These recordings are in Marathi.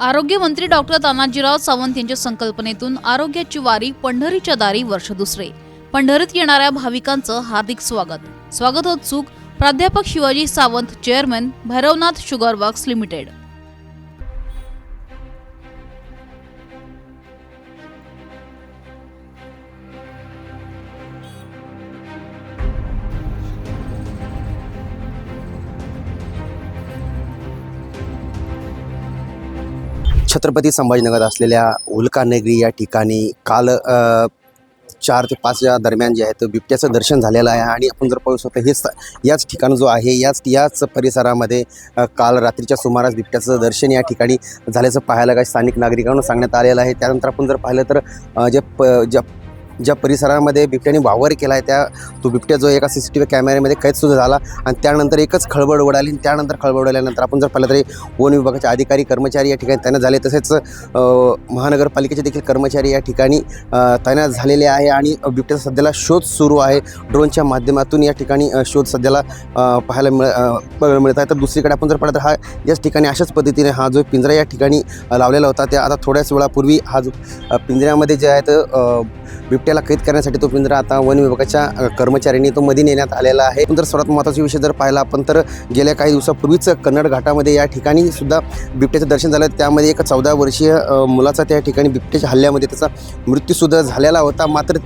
आरोग्यमंत्री डॉक्टर तानाजीराव सावंत यांच्या संकल्पनेतून आरोग्याची वारी पंढरीच्या दारी वर्ष दुसरे. पंढरीत येणाऱ्या भाविकांचं हार्दिक स्वागत. स्वागतोत्सुक प्राध्यापक Shivaji Sawant chairman Bhairavnath sugar works limited Chhatrapati Sambhajinagar असलेल्या उल्कानगरी या ठिकाणी काल चार ते पाच दरम्यान जे आहे तो बिबट्याचं दर्शन झालेलं आहे आणि आपण जर पाहू शकतो हेच याच ठिकाण जो आहे याच याच परिसरामध्ये काल रात्रीच्या सुमारास बिबट्याचं दर्शन या ठिकाणी झाल्याचं पाहायला काय स्थानिक नागरिकांना सांगण्यात आलेलं आहे. त्यानंतर आपण जर पाहिलं तर जे प ज्या ज्या परिसरामध्ये बिबट्याने वावर केला आहे त्या तो बिबट्या जो एका सी सी टी व्ही कॅमेऱ्यामध्ये कैदसुद्धा झाला आणि त्यानंतर एकच खळबळ उडाली आणि त्यानंतर खळबळ उडाल्यानंतर आपण जर पाहिलं तरी वन विभागाचे अधिकारी कर्मचारी या ठिकाणी तैनात झाले. तसेच महानगरपालिकेचे देखील कर्मचारी या ठिकाणी तैनात झालेले आहे आणि बिबट्याचा सध्याला शोध सुरू आहे. ड्रोनच्या माध्यमातून या ठिकाणी शोध सध्याला पाहायला मिळ मिळत आहे. तर दुसरीकडे आपण जर पाहिलं तर हा याच ठिकाणी अशाच पद्धतीने हा जो पिंजरा या ठिकाणी लावलेला होता त्या आता थोड्याच वेळापूर्वी हा जो पिंजऱ्यामध्ये जे आहे तर बिबट्याला कैद करण्यासाठी तो पिंजरा आता वन विभागाच्या कर्मचाऱ्यांनी तो मध्ये नेण्यात आलेला आहे. पण जर सर्वात महत्त्वाचा विषय जर पाहिला आपण तर गेल्या काही दिवसापूर्वीच कन्नड घाटामध्ये या ठिकाणी सुद्धा बिबट्याचं दर्शन झालं. त्यामध्ये एक चौदा वर्षीय मुलाचा त्या ठिकाणी बिबट्याच्या हल्ल्यामध्ये त्याचा मृत्यूसुद्धा झालेला होता. मात्र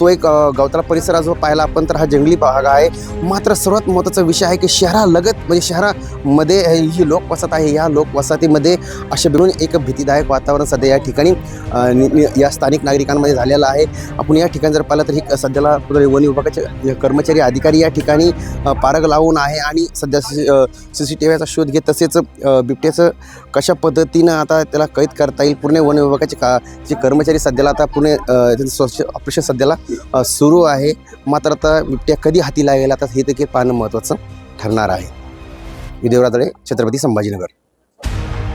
तो एक अ, गवताळा परिसरात जो पाहिला आपण तर हा जंगली भाग आहे. मात्र सर्वात महत्त्वाचा विषय आहे की शहरालगत म्हणजे शहरामध्ये ही लोकवसाहत आहे. या लोकवसाहतीमध्ये अशा बिरून एक भीतीदायक वातावरण सध्या या ठिकाणी या स्थानिक नागरिकांमध्ये झालेलं आहे. आपण या ठिकाणी जर पाहिलं तर ही सध्याला वन विभागाचे कर्मचारी अधिकारी या ठिकाणी पारग लावून आहे आणि सध्या सी सी टी व्हीचा शोध घेत तसेच बिबट्याचं कशा पद्धतीनं आता त्याला कैद करता येईल? पूर्ण वन विभागाचे का जे कर्मचारी सध्याला आता पुणे स्वच्छ ऑपरेशन सध्याला सुरू आहे. मात्र आता बिबट्या कधी हाती लागेल? आता हे देखील पाहणं महत्त्वाचं ठरणार आहे. विदेवरादळे छत्रपती संभाजीनगर.